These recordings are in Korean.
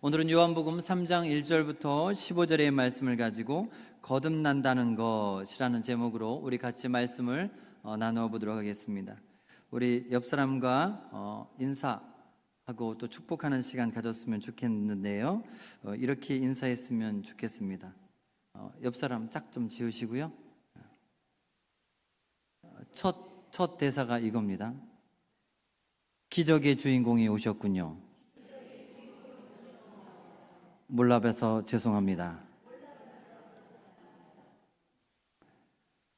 오늘은 요한복음 3장 1절부터 15절의 말씀을 가지고 거듭난다는 것이라는 제목으로 우리 같이 말씀을 어, 나누어 보도록 하겠습니다. 우리 옆 사람과 어, 인사하고 또 축복하는 시간 가졌으면 좋겠는데요. 어, 이렇게 인사했으면 좋겠습니다. 어, 옆 사람 짝 좀 지으시고요. 어, 첫, 첫 대사가 이겁니다. 기적의 주인공이 오셨군요. 몰라봬서 죄송합니다.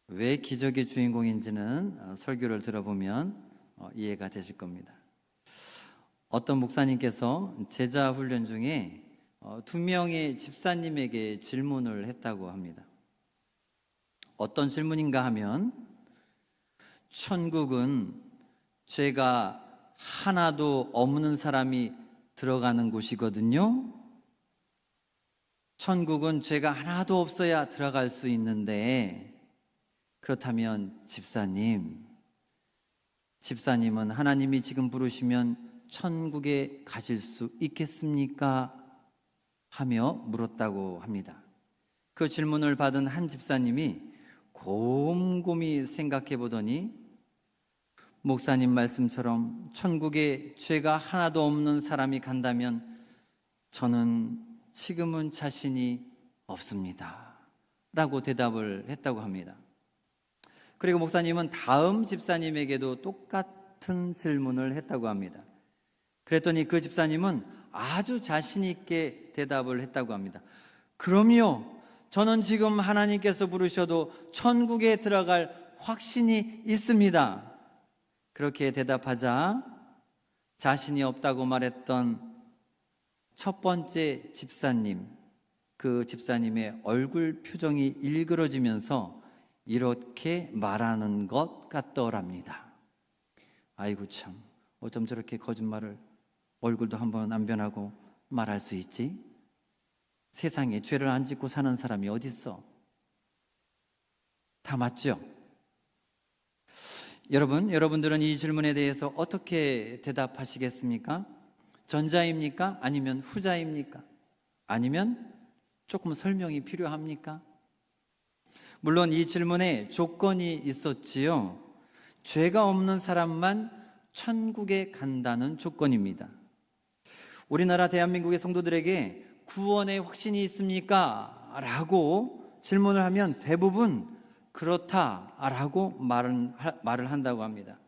왜 기적의 주인공인지는 어, 설교를 들어보면 어, 이해가 되실 겁니다. 어떤 목사님께서 제자 훈련 중에 어, 두 명의 집사님에게 질문을 했다고 합니다. 어떤 질문인가 하면 천국은 죄가 하나도 없는 사람이 들어가는 곳이거든요. 천국은 죄가 하나도 없어야 들어갈 수 있는데 그렇다면 집사님, 집사님은 하나님이 지금 부르시면 천국에 가실 수 있겠습니까? 하며 물었다고 합니다. 그 질문을 받은 한 집사님이 곰곰이 생각해 보더니 목사님 말씀처럼 천국에 죄가 하나도 없는 사람이 간다면 저는 지금은 자신이 없습니다. 라고 대답을 했다고 합니다. 그리고 목사님은 다음 집사님에게도 똑같은 질문을 했다고 합니다. 그랬더니 그 집사님은 아주 자신있게 대답을 했다고 합니다. 그럼요. 저는 지금 하나님께서 부르셔도 천국에 들어갈 확신이 있습니다. 그렇게 대답하자 자신이 없다고 말했던 첫 번째 집사님, 그 집사님의 얼굴 표정이 일그러지면서 이렇게 말하는 것 같더랍니다. 아이고 참, 어쩜 저렇게 거짓말을 얼굴도 한번 안 변하고 말할 수 있지? 세상에 죄를 안 짓고 사는 사람이 어딨어? 다 맞죠? 여러분, 여러분들은 이 질문에 대해서 어떻게 대답하시겠습니까? 전자입니까? 아니면 후자입니까? 아니면 조금 설명이 필요합니까? 물론 이 질문에 조건이 있었지요. 죄가 없는 사람만 천국에 간다는 조건입니다. 우리나라 대한민국의 성도들에게 구원의 확신이 있습니까? 라고 질문을 하면 대부분 그렇다라고 말을 한다고 합니다.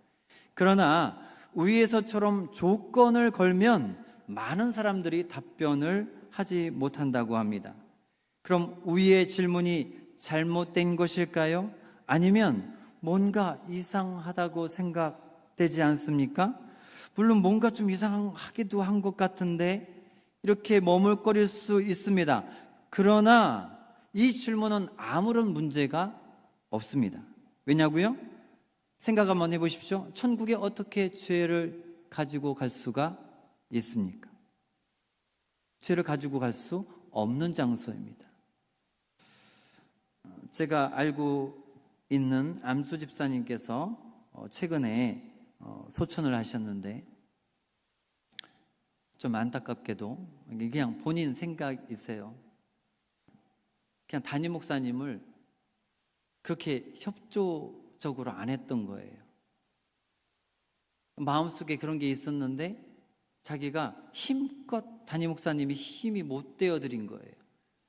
그러나 위에서처럼 조건을 걸면 많은 사람들이 답변을 하지 못한다고 합니다. 그럼 위의 질문이 잘못된 것일까요? 아니면 뭔가 이상하다고 생각되지 않습니까? 물론 뭔가 좀 이상하기도 한 것 같은데 이렇게 머물거릴 수 있습니다. 그러나 이 질문은 아무런 문제가 없습니다. 왜냐고요? 생각 한번 해보십시오. 천국에 어떻게 죄를 가지고 갈 수가 있습니까? 죄를 가지고 갈 수 없는 장소입니다. 제가 알고 있는 암수 집사님께서 어, 최근에 어, 소천을 하셨는데 좀 안타깝게도 그냥 본인 생각이세요. 그냥 담임 목사님을 그렇게 협조 적으로 안 했던 거예요. 마음속에 그런 게 있었는데 자기가 힘껏 담임 목사님이 힘이 못 되어 드린 거예요.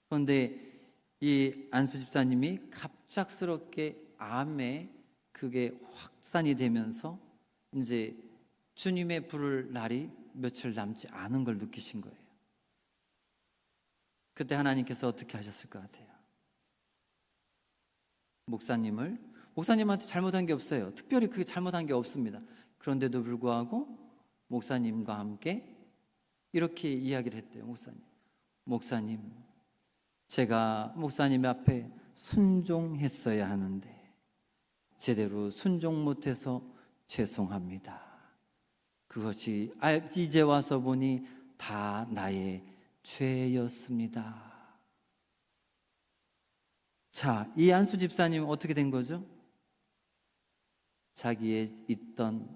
그런데 이 안수 집사님이 갑작스럽게 암에 그게 확산이 되면서 이제 주님의 부를 날이 며칠 남지 않은 걸 느끼신 거예요. 그때 하나님께서 어떻게 하셨을 것 같아요? 목사님을 목사님한테 잘못한 게 없어요. 특별히 그게 잘못한 게 없습니다. 그런데도 불구하고 목사님과 함께 이렇게 이야기를 했대요. 목사님. 목사님, 제가 목사님 앞에 순종했어야 하는데 제대로 순종 못해서 죄송합니다. 그것이 이제 와서 보니 다 나의 죄였습니다. 자, 이 안수 집사님 어떻게 된 거죠? 자기의 있던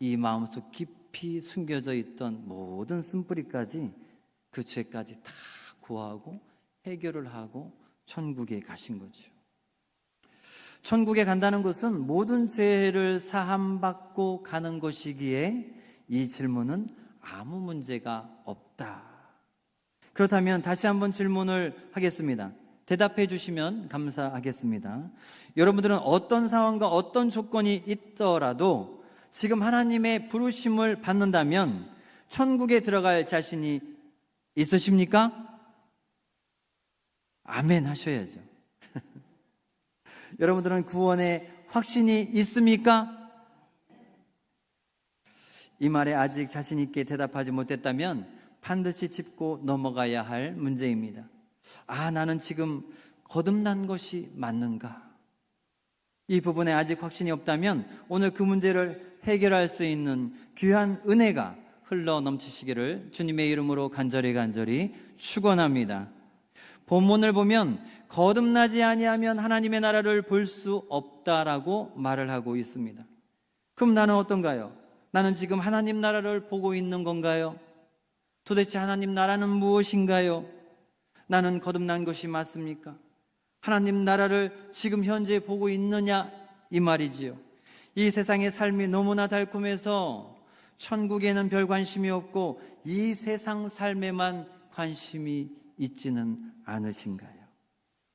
이 마음속 깊이 숨겨져 있던 모든 쓴뿌리까지 그 죄까지 다 구하고 해결을 하고 천국에 가신 거죠. 천국에 간다는 것은 모든 죄를 사함받고 가는 것이기에 이 질문은 아무 문제가 없다. 그렇다면 다시 한번 질문을 하겠습니다. 대답해 주시면 감사하겠습니다. 여러분들은 어떤 상황과 어떤 조건이 있더라도 지금 하나님의 부르심을 받는다면 천국에 들어갈 자신이 있으십니까? 아멘 하셔야죠. 여러분들은 구원에 확신이 있습니까? 이 말에 아직 자신 있게 대답하지 못했다면 반드시 짚고 넘어가야 할 문제입니다. 아, 나는 지금 거듭난 것이 맞는가? 이 부분에 아직 확신이 없다면 오늘 그 문제를 해결할 수 있는 귀한 은혜가 흘러 넘치시기를 주님의 이름으로 간절히 간절히 축원합니다. 본문을 보면 거듭나지 아니하면 하나님의 나라를 볼 수 없다라고 말을 하고 있습니다. 그럼 나는 어떤가요? 나는 지금 하나님 나라를 보고 있는 건가요? 도대체 하나님 나라는 무엇인가요? 나는 거듭난 것이 맞습니까? 하나님 나라를 지금 현재 보고 있느냐 이 말이지요. 이 세상의 삶이 너무나 달콤해서 천국에는 별 관심이 없고 이 세상 삶에만 관심이 있지는 않으신가요?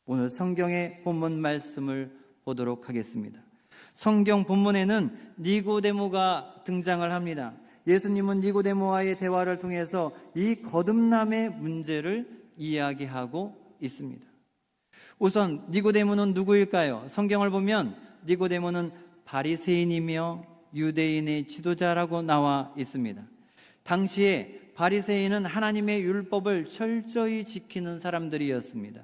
오늘 성경의 본문 말씀을 보도록 하겠습니다. 성경 본문에는 니고데모가 등장을 합니다. 예수님은 니고데모와의 대화를 통해서 이 거듭남의 문제를 이야기하고 있습니다. 우선 니고데모는 누구일까요? 성경을 보면 니고데모는 바리새인이며 유대인의 지도자라고 나와 있습니다. 당시에 바리새인은 하나님의 율법을 철저히 지키는 사람들이었습니다.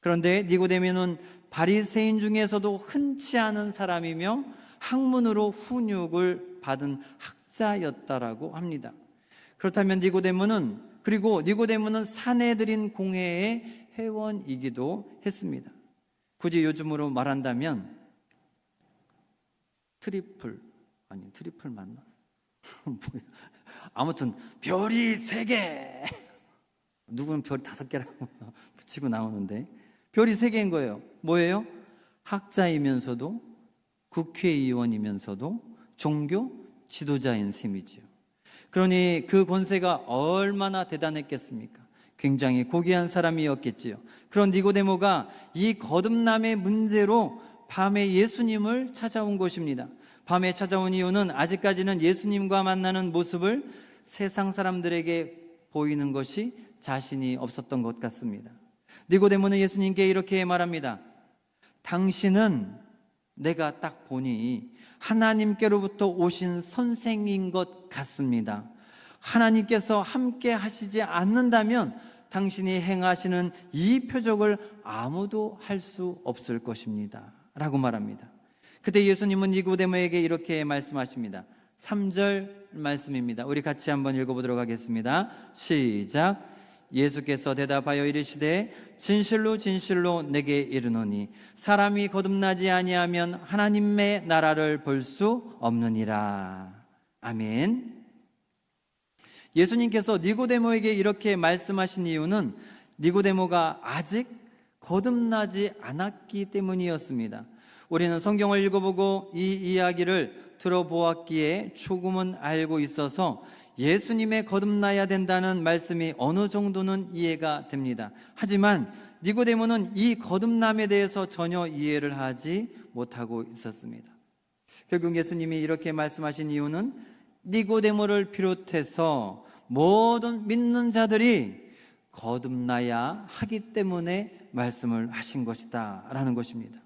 그런데 니고데모는 바리새인 중에서도 흔치 않은 사람이며 학문으로 훈육을 받은 학자였다라고 합니다. 그렇다면 니고데모는 그리고 니고데모는 사내들인 공회의 회원이기도 했습니다. 굳이 요즘으로 말한다면 트리플 아니 트리플? 뭐야? 아무튼 별이 세 개. 누구는 별 다섯 개라고 붙이고 나오는데 별이 세 개인 거예요. 뭐예요? 학자이면서도 국회의원이면서도 종교 지도자인 셈이지요. 그러니 그 권세가 얼마나 대단했겠습니까? 굉장히 고귀한 사람이었겠지요. 그런 니고데모가 이 거듭남의 문제로 밤에 예수님을 찾아온 것입니다. 밤에 찾아온 이유는 아직까지는 예수님과 만나는 모습을 세상 사람들에게 보이는 것이 자신이 없었던 것 같습니다. 니고데모는 예수님께 이렇게 말합니다. 당신은 내가 딱 보니 하나님께로부터 오신 선생인 것 같습니다. 하나님께서 함께 하시지 않는다면 당신이 행하시는 이 표적을 아무도 할 수 없을 것입니다. 라고 말합니다. 그때 예수님은 니고데모에게 이렇게 말씀하십니다. 3절 말씀입니다. 우리 같이 한번 읽어보도록 하겠습니다. 시작. 예수께서 대답하여 이르시되 진실로 진실로 내게 이르노니 사람이 거듭나지 아니하면 하나님의 나라를 볼 수 없느니라. 아멘. 예수님께서 니고데모에게 이렇게 말씀하신 이유는 니고데모가 아직 거듭나지 않았기 때문이었습니다. 우리는 성경을 읽어보고 이 이야기를 들어보았기에 조금은 알고 있어서 예수님의 거듭나야 된다는 말씀이 어느 정도는 이해가 됩니다. 하지만 니고데모는 이 거듭남에 대해서 전혀 이해를 하지 못하고 있었습니다. 결국 예수님이 이렇게 말씀하신 이유는 니고데모를 비롯해서 모든 믿는 자들이 거듭나야 하기 때문에 말씀을 하신 것이다 라는 것입니다.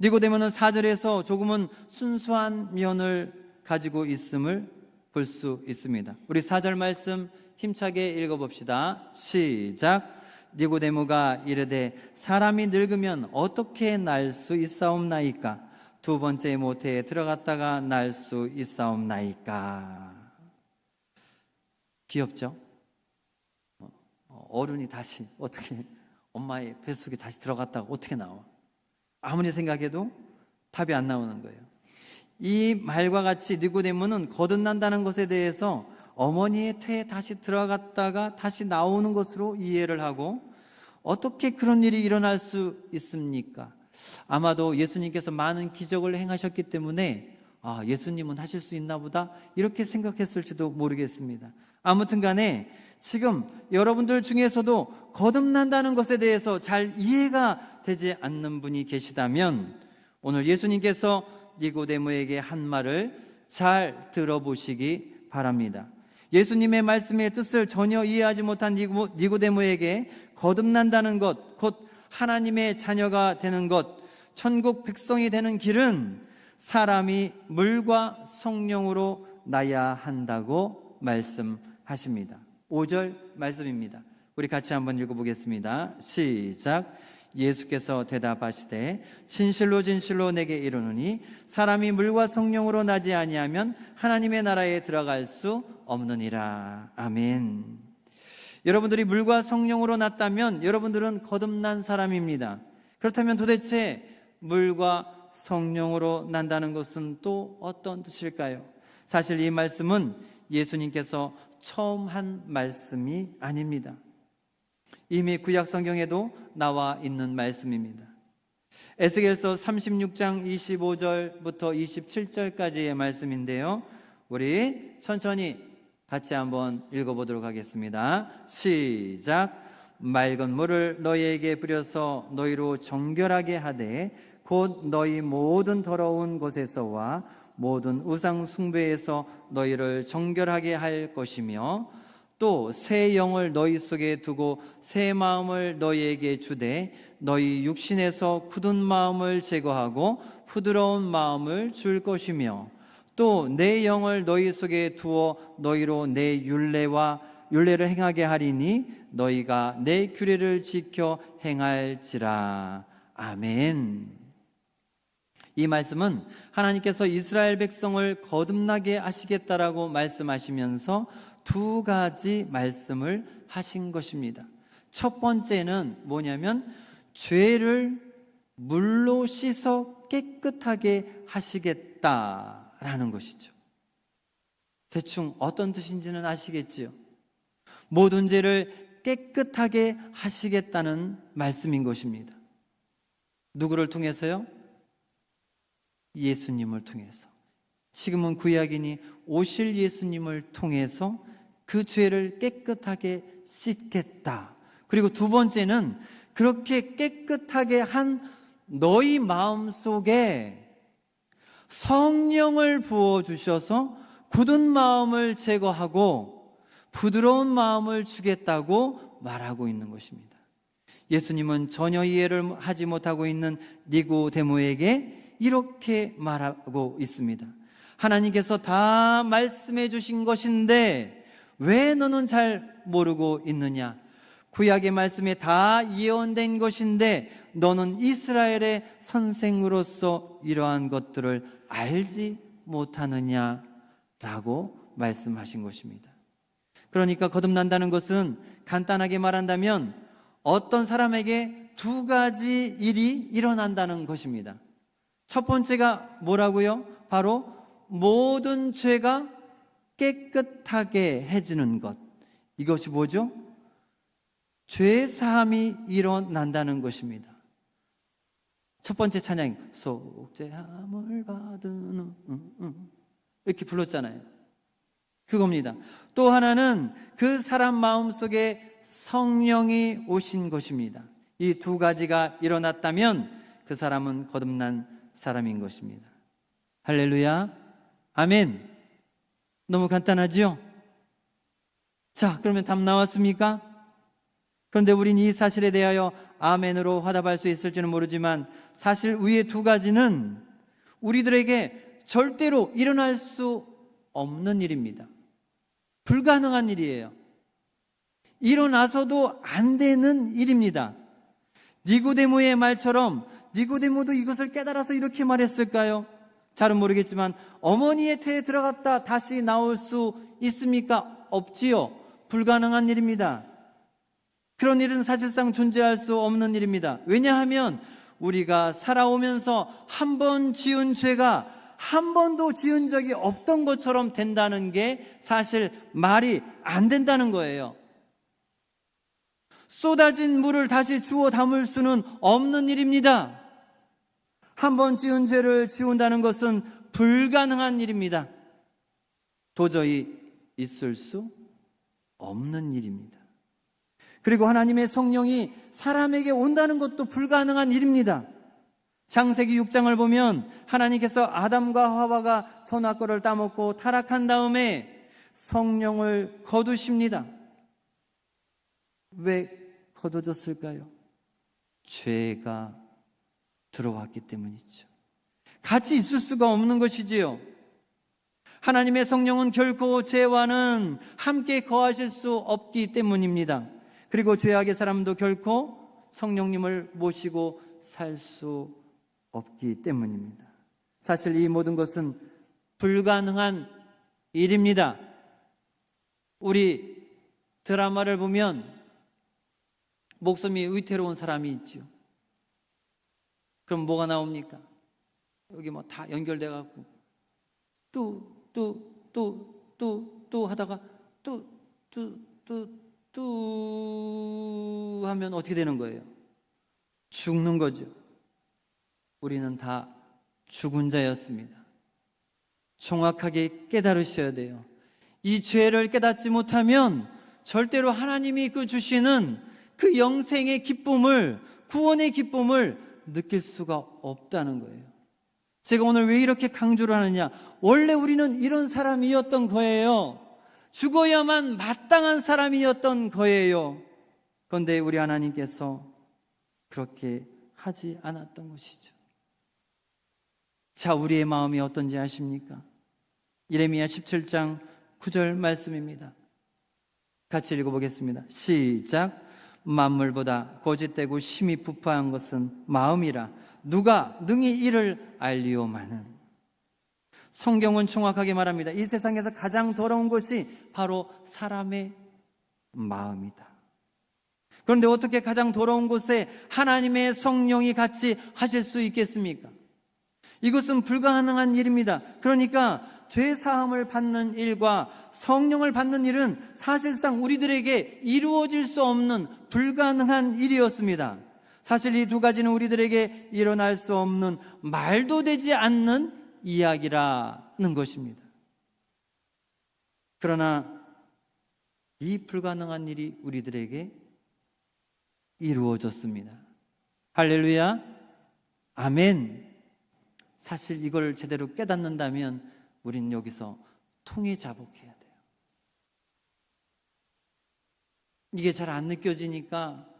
니고데모는 사절에서 조금은 순수한 면을 가지고 있음을 볼 수 있습니다. 우리 사절 말씀 힘차게 읽어봅시다. 시작. 니고데모가 이르되 사람이 늙으면 어떻게 날 수 있사옵나이까? 두 번째 모태에 들어갔다가 날 수 있사옵나이까? 귀엽죠? 어, 어른이 다시 어떻게 엄마의 뱃속에 다시 들어갔다가 어떻게 나와? 아무리 생각해도 답이 안 나오는 거예요. 이 말과 같이 니고데모는 거듭난다는 것에 대해서 어머니의 태에 다시 들어갔다가 다시 나오는 것으로 이해를 하고 어떻게 그런 일이 일어날 수 있습니까? 아마도 예수님께서 많은 기적을 행하셨기 때문에 아, 예수님은 하실 수 있나 보다 이렇게 생각했을지도 모르겠습니다. 아무튼 간에 지금 여러분들 중에서도 거듭난다는 것에 대해서 잘 이해가 되지 않는 분이 계시다면 오늘 예수님께서 니고데모에게 한 말을 잘 들어보시기 바랍니다. 예수님의 말씀의 뜻을 전혀 이해하지 못한 니고- 니고데모에게 거듭난다는 것, 곧 하나님의 자녀가 되는 것, 천국 백성이 되는 길은 사람이 물과 성령으로 나야 한다고 말씀하십니다. 5절 말씀입니다. 우리 같이 한번 읽어보겠습니다. 시작. 예수께서 대답하시되 진실로 진실로 내게 이르노니 사람이 물과 성령으로 나지 아니하면 하나님의 나라에 들어갈 수 없느니라. 아멘. 여러분들이 물과 성령으로 났다면 여러분들은 거듭난 사람입니다. 그렇다면 도대체 물과 성령으로 난다는 것은 또 어떤 뜻일까요? 사실 이 말씀은 예수님께서 처음 한 말씀이 아닙니다. 이미 구약 성경에도 나와 있는 말씀입니다. 에스겔서 36장 25절부터 27절까지의 말씀인데요. 우리 천천히 같이 한번 읽어보도록 하겠습니다. 시작. 맑은 물을 너희에게 뿌려서 너희로 정결하게 하되 곧 너희 모든 더러운 곳에서와 모든 우상 숭배에서 너희를 정결하게 할 것이며 또 새 영을 너희 속에 두고 새 마음을 너희에게 주되 너희 육신에서 굳은 마음을 제거하고 부드러운 마음을 줄 것이며 또 내 영을 너희 속에 두어 너희로 내 율례와 율례를 행하게 하리니 너희가 내 규례를 지켜 행할지라 아멘. 이 말씀은 하나님께서 이스라엘 백성을 거듭나게 하시겠다라고 말씀하시면서 두 가지 말씀을 하신 것입니다. 첫 번째는 뭐냐면 죄를 물로 씻어 깨끗하게 하시겠다라는 것이죠. 대충 어떤 뜻인지는 아시겠지요? 모든 죄를 깨끗하게 하시겠다는 말씀인 것입니다. 누구를 통해서요? 예수님을 통해서. 지금은 구약이니 오실 예수님을 통해서 그 죄를 깨끗하게 씻겠다. 그리고 두 번째는 그렇게 깨끗하게 한 너희 마음 속에 성령을 부어 주셔서 굳은 마음을 제거하고 부드러운 마음을 주겠다고 말하고 있는 것입니다. 예수님은 전혀 이해를 하지 못하고 있는 니고데모에게 이렇게 말하고 있습니다. 하나님께서 다 말씀해 주신 것인데 왜 너는 잘 모르고 있느냐? 구약의 말씀에 다 예언된 것인데 너는 이스라엘의 선생으로서 이러한 것들을 알지 못하느냐? 라고 말씀하신 것입니다. 그러니까 거듭난다는 것은 간단하게 말한다면 어떤 사람에게 두 가지 일이 일어난다는 것입니다. 첫 번째가 뭐라고요? 바로 모든 죄가 깨끗하게 해지는 것. 이것이 뭐죠? 죄 사함이 일어난다는 것입니다. 첫 번째 찬양 속죄함을 받은 음, 음. 이렇게 불렀잖아요. 그겁니다. 또 하나는 그 사람 마음 속에 성령이 오신 것입니다. 이 두 가지가 일어났다면 그 사람은 거듭난 사람인 것입니다. 할렐루야. 아멘. 너무 간단하지요? 자, 그러면 답 나왔습니까? 그런데 우린 이 사실에 대하여 아멘으로 화답할 수 있을지는 모르지만 사실 위의 두 가지는 우리들에게 절대로 일어날 수 없는 일입니다. 불가능한 일이에요. 일어나서도 안 되는 일입니다. 니고데모의 말처럼 니고데모도 이것을 깨달아서 이렇게 말했을까요? 잘은 모르겠지만 어머니의 태에 들어갔다 다시 나올 수 있습니까? 없지요. 불가능한 일입니다. 그런 일은 사실상 존재할 수 없는 일입니다. 왜냐하면 우리가 살아오면서 한 번 지은 죄가 한 번도 지은 적이 없던 것처럼 된다는 게 사실 말이 안 된다는 거예요. 쏟아진 물을 다시 주워 담을 수는 없는 일입니다. 한 번 지은 죄를 지운다는 것은 불가능한 일입니다. 도저히 있을 수 없는 일입니다. 그리고 하나님의 성령이 사람에게 온다는 것도 불가능한 일입니다. 창세기 6장을 보면 하나님께서 아담과 하와가 선악과를 따먹고 타락한 다음에 성령을 거두십니다. 왜 거둬졌을까요? 죄가 들어왔기 때문이죠. 같이 있을 수가 없는 것이지요. 하나님의 성령은 결코 죄와는 함께 거하실 수 없기 때문입니다. 그리고 죄악의 사람도 결코 성령님을 모시고 살 수 없기 때문입니다. 사실 이 모든 것은 불가능한 일입니다. 우리 드라마를 보면 목숨이 위태로운 사람이 있죠. 그럼 뭐가 나옵니까? 여기 뭐 다 연결돼 갖고 또또또또또 하다가 또또또또 하면 어떻게 되는 거예요? 죽는 거죠. 우리는 다 죽은 자였습니다. 정확하게 깨달으셔야 돼요. 이 죄를 깨닫지 못하면 절대로 하나님이 그 주시는 그 영생의 기쁨을, 구원의 기쁨을 느낄 수가 없다는 거예요. 제가 오늘 왜 이렇게 강조를 하느냐? 원래 우리는 이런 사람이었던 거예요. 죽어야만 마땅한 사람이었던 거예요. 그런데 우리 하나님께서 그렇게 하지 않았던 것이죠. 자, 우리의 마음이 어떤지 아십니까? 이레미야 17장 9절 말씀입니다. 같이 읽어보겠습니다. 시작. 만물보다 고짓되고 심히 부파한 것은 마음이라 누가 능히 이를 알리오마는 성경은 정확하게 말합니다. 이 세상에서 가장 더러운 것이 바로 사람의 마음이다. 그런데 어떻게 가장 더러운 곳에 하나님의 성령이 같이 하실 수 있겠습니까? 이것은 불가능한 일입니다. 그러니까 죄 사함을 받는 일과 성령을 받는 일은 사실상 우리들에게 이루어질 수 없는 불가능한 일이었습니다. 사실 이 두 가지는 우리들에게 일어날 수 없는 말도 되지 않는 이야기라는 것입니다. 그러나 이 불가능한 일이 우리들에게 이루어졌습니다. 할렐루야. 아멘. 사실 이걸 제대로 깨닫는다면 우린 여기서 통해 자복해야 돼요. 이게 잘 안 느껴지니까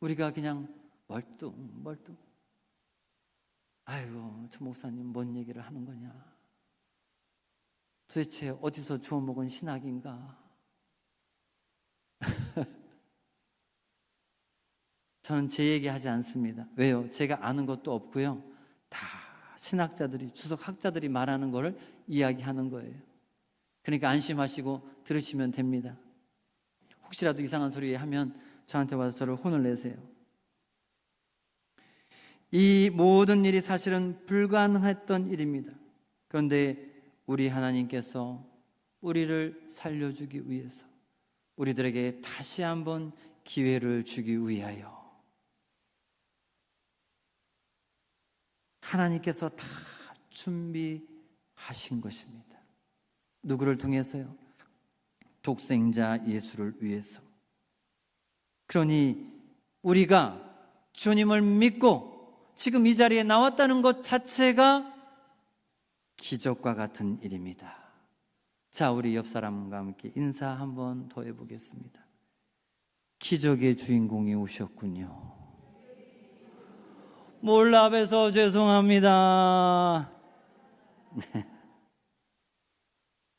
우리가 그냥 멀뚱 멀뚱. 아이고 저 목사님 뭔 얘기를 하는 거냐? 도대체 어디서 주워 먹은 신학인가? 저는 제 얘기 하지 않습니다. 왜요? 제가 아는 것도 없고요. 다 신학자들이 주석 학자들이 말하는 것을 이야기하는 거예요. 그러니까 안심하시고 들으시면 됩니다. 혹시라도 이상한 소리 하면 저한테 와서 저를 혼을 내세요. 이 모든 일이 사실은 불가능했던 일입니다. 그런데 우리 하나님께서 우리를 살려주기 위해서 우리들에게 다시 한번 기회를 주기 위하여 하나님께서 다 준비하신 것입니다. 누구를 통해서요? 독생자 예수를 위해서. 그러니 우리가 주님을 믿고 지금 이 자리에 나왔다는 것 자체가 기적과 같은 일입니다. 자, 우리 옆 사람과 함께 인사 한번 더 해보겠습니다. 기적의 주인공이 오셨군요. 몰라봬서 죄송합니다. 네.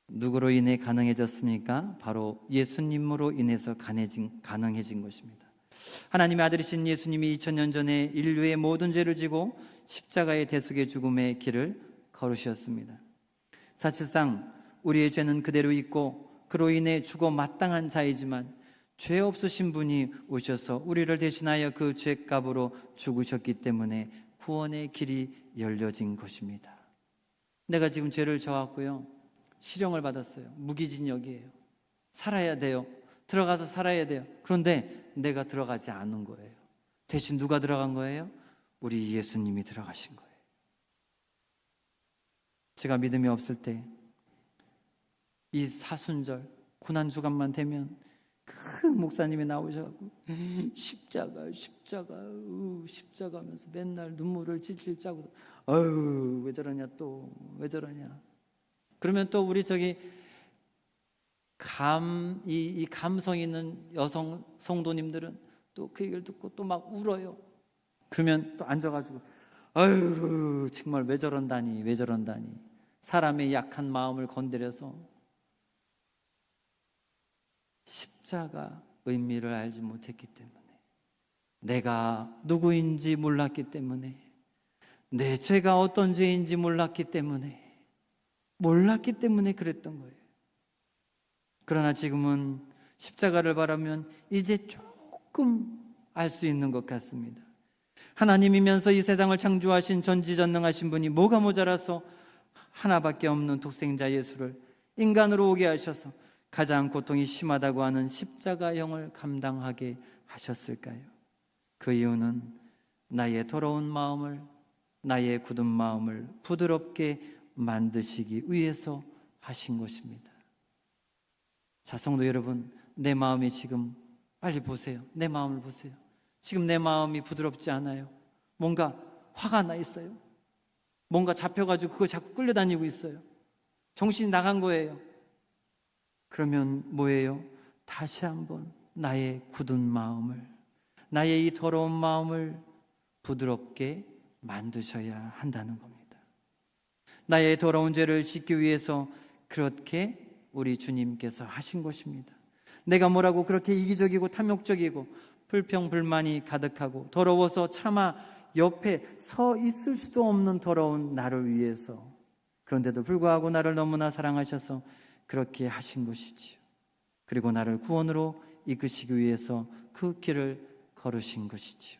누구로 인해 가능해졌습니까? 바로 예수님으로 인해서 가능해진, 가능해진 것입니다. 하나님의 아들이신 예수님이 2000년 전에 인류의 모든 죄를 지고 십자가의 대속의 죽음의 길을 걸으셨습니다. 사실상 우리의 죄는 그대로 있고 그로 인해 죽어 마땅한 자이지만 죄 없으신 분이 오셔서 우리를 대신하여 그 죄값으로 죽으셨기 때문에 구원의 길이 열려진 것입니다. 내가 지금 죄를 져왔고요. 실형을 받았어요. 무기징역이에요. 살아야 돼요. 들어가서 살아야 돼요. 그런데 내가 들어가지 않은 거예요. 대신 누가 들어간 거예요? 우리 예수님이 들어가신 거예요. 제가 믿음이 없을 때 이 사순절 고난 주간만 되면 그 목사님이 나오셔갖고 십자가 십자가 으, 십자가 하면서 맨날 눈물을 찔찔 짜고 아유 왜 저러냐 또 왜 저러냐 그러면 또 우리 저기 감, 이, 이 감성 있는 여성 성도님들은 또 그 얘기를 듣고 또 막 울어요. 그러면 또 앉아가지고, 아유, 정말 왜 저런다니, 왜 저런다니. 사람의 약한 마음을 건드려서 십자가 의미를 알지 못했기 때문에, 내가 누구인지 몰랐기 때문에, 내 죄가 어떤 죄인지 몰랐기 때문에, 몰랐기 때문에 그랬던 거예요. 그러나 지금은 십자가를 바라면 이제 조금 알 수 있는 것 같습니다. 하나님이면서 이 세상을 창조하신 전지전능하신 분이 뭐가 모자라서 하나밖에 없는 독생자 예수를 인간으로 오게 하셔서 가장 고통이 심하다고 하는 십자가형을 감당하게 하셨을까요? 그 이유는 나의 더러운 마음을 나의 굳은 마음을 부드럽게 만드시기 위해서 하신 것입니다. 자, 성도 여러분, 내 마음이 지금 빨리 보세요. 내 마음을 보세요. 지금 내 마음이 부드럽지 않아요. 뭔가 화가 나 있어요. 뭔가 잡혀가지고 그거 자꾸 끌려다니고 있어요. 정신이 나간 거예요. 그러면 뭐예요? 다시 한번 나의 굳은 마음을, 나의 이 더러운 마음을 부드럽게 만드셔야 한다는 겁니다. 나의 더러운 죄를 씻기 위해서 그렇게 우리 주님께서 하신 것입니다. 내가 뭐라고 그렇게 이기적이고 탐욕적이고 불평불만이 가득하고 더러워서 차마 옆에 서 있을 수도 없는 더러운 나를 위해서 그런데도 불구하고 나를 너무나 사랑하셔서 그렇게 하신 것이지요. 그리고 나를 구원으로 이끄시기 위해서 그 길을 걸으신 것이지요.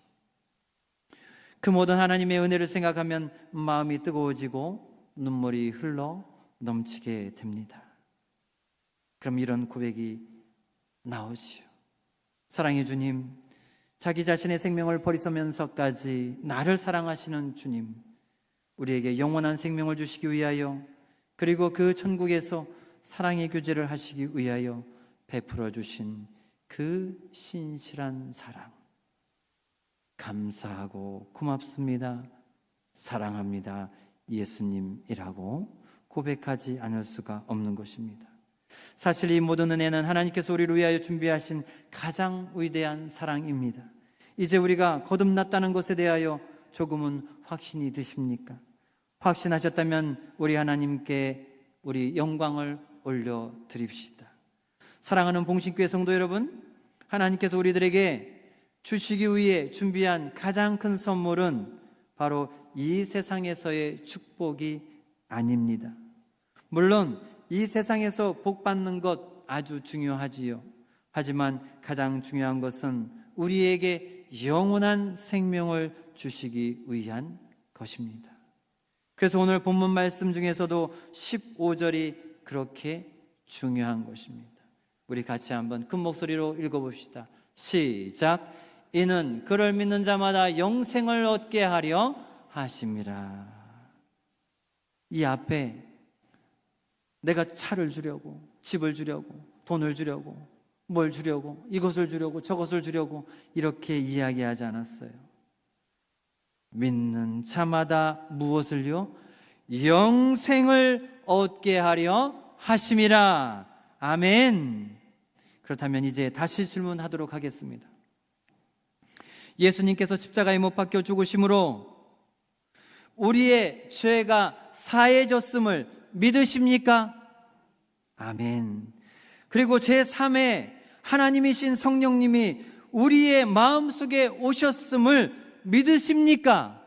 그 모든 하나님의 은혜를 생각하면 마음이 뜨거워지고 눈물이 흘러 넘치게 됩니다. 그럼 이런 고백이 나오지요. 사랑해 주님, 자기 자신의 생명을 버리서면서까지 나를 사랑하시는 주님, 우리에게 영원한 생명을 주시기 위하여 그리고 그 천국에서 사랑의 교제를 하시기 위하여 베풀어 주신 그 신실한 사랑. 감사하고 고맙습니다. 사랑합니다. 예수님이라고 고백하지 않을 수가 없는 것입니다. 사실 이 모든 은혜는 하나님께서 우리를 위하여 준비하신 가장 위대한 사랑입니다. 이제 우리가 거듭났다는 것에 대하여 조금은 확신이 드십니까? 확신하셨다면 우리 하나님께 우리 영광을 올려 드립시다. 사랑하는 봉신교회 성도 여러분, 하나님께서 우리들에게 주시기 위해 준비한 가장 큰 선물은 바로 이 세상에서의 축복이 아닙니다. 물론 이 세상에서 복 받는 것 아주 중요하지요. 하지만 가장 중요한 것은 우리에게 영원한 생명을 주시기 위한 것입니다. 그래서 오늘 본문 말씀 중에서도 15절이 그렇게 중요한 것입니다. 우리 같이 한번 큰 목소리로 읽어봅시다. 시작. 이는 그를 믿는 자마다 영생을 얻게 하려 하심이라. 이 앞에 내가 차를 주려고, 집을 주려고, 돈을 주려고, 뭘 주려고, 이것을 주려고, 저것을 주려고 이렇게 이야기하지 않았어요. 믿는 자마다 무엇을요? 영생을 얻게 하려 하심이라. 아멘. 그렇다면 이제 다시 질문하도록 하겠습니다. 예수님께서 십자가에 못 박혀 죽으심으로 우리의 죄가 사해졌음을 믿으십니까? 아멘. 그리고 제3의 하나님이신 성령님이 우리의 마음속에 오셨음을 믿으십니까?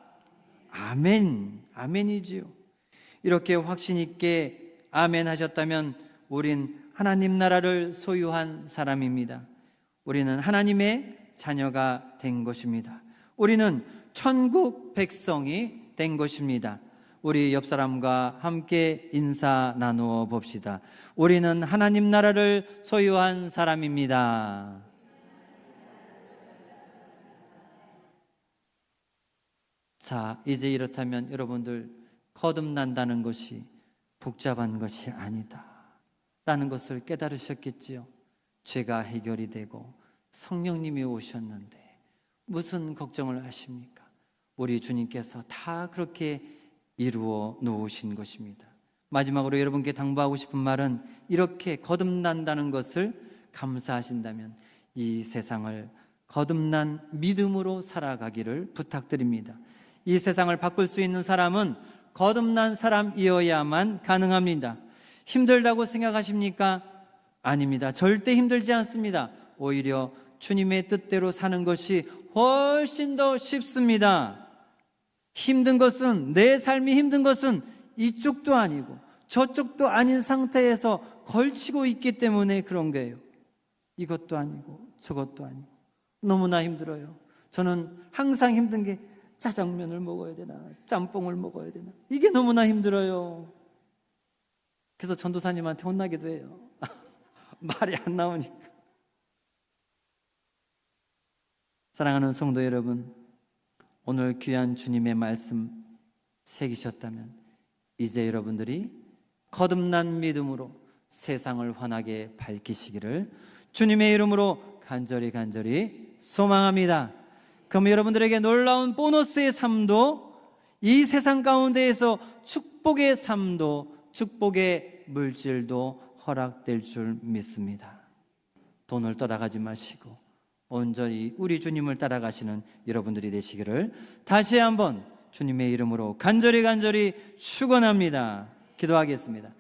아멘. 아멘이지요. 이렇게 확신 있게 아멘 하셨다면 우린 하나님 나라를 소유한 사람입니다. 우리는 하나님의 자녀가 된 것입니다. 우리는 천국 백성이 된 것입니다. 우리 옆 사람과 함께 인사 나누어 봅시다. 우리는 하나님 나라를 소유한 사람입니다. 자, 이제 이렇다면 여러분들 거듭난다는 것이 복잡한 것이 아니다. 라는 것을 깨달으셨겠지요. 죄가 해결이 되고 성령님이 오셨는데 무슨 걱정을 하십니까? 우리 주님께서 다 그렇게 이루어 놓으신 것입니다. 마지막으로 여러분께 당부하고 싶은 말은 이렇게 거듭난다는 것을 감사하신다면 이 세상을 거듭난 믿음으로 살아가기를 부탁드립니다. 이 세상을 바꿀 수 있는 사람은 거듭난 사람이어야만 가능합니다. 힘들다고 생각하십니까? 아닙니다. 절대 힘들지 않습니다. 오히려 주님의 뜻대로 사는 것이 훨씬 더 쉽습니다. 힘든 것은, 내 삶이 힘든 것은 이쪽도 아니고 저쪽도 아닌 상태에서 걸치고 있기 때문에 그런 거예요. 이것도 아니고 저것도 아니고 너무나 힘들어요. 저는 항상 힘든 게 짜장면을 먹어야 되나, 짬뽕을 먹어야 되나. 이게 너무나 힘들어요. 그래서 전도사님한테 혼나기도 해요. 말이 안 나오니까. 사랑하는 성도 여러분, 오늘 귀한 주님의 말씀 새기셨다면 이제 여러분들이 거듭난 믿음으로 세상을 환하게 밝히시기를 주님의 이름으로 간절히 간절히 소망합니다. 그럼 여러분들에게 놀라운 보너스의 삶도 이 세상 가운데에서 축복의 삶도 축복의 물질도 허락될 줄 믿습니다. 돈을 떠나가지 마시고 온전히 우리 주님을 따라가시는 여러분들이 되시기를 다시 한번 주님의 이름으로 간절히 간절히 축원합니다. 기도하겠습니다.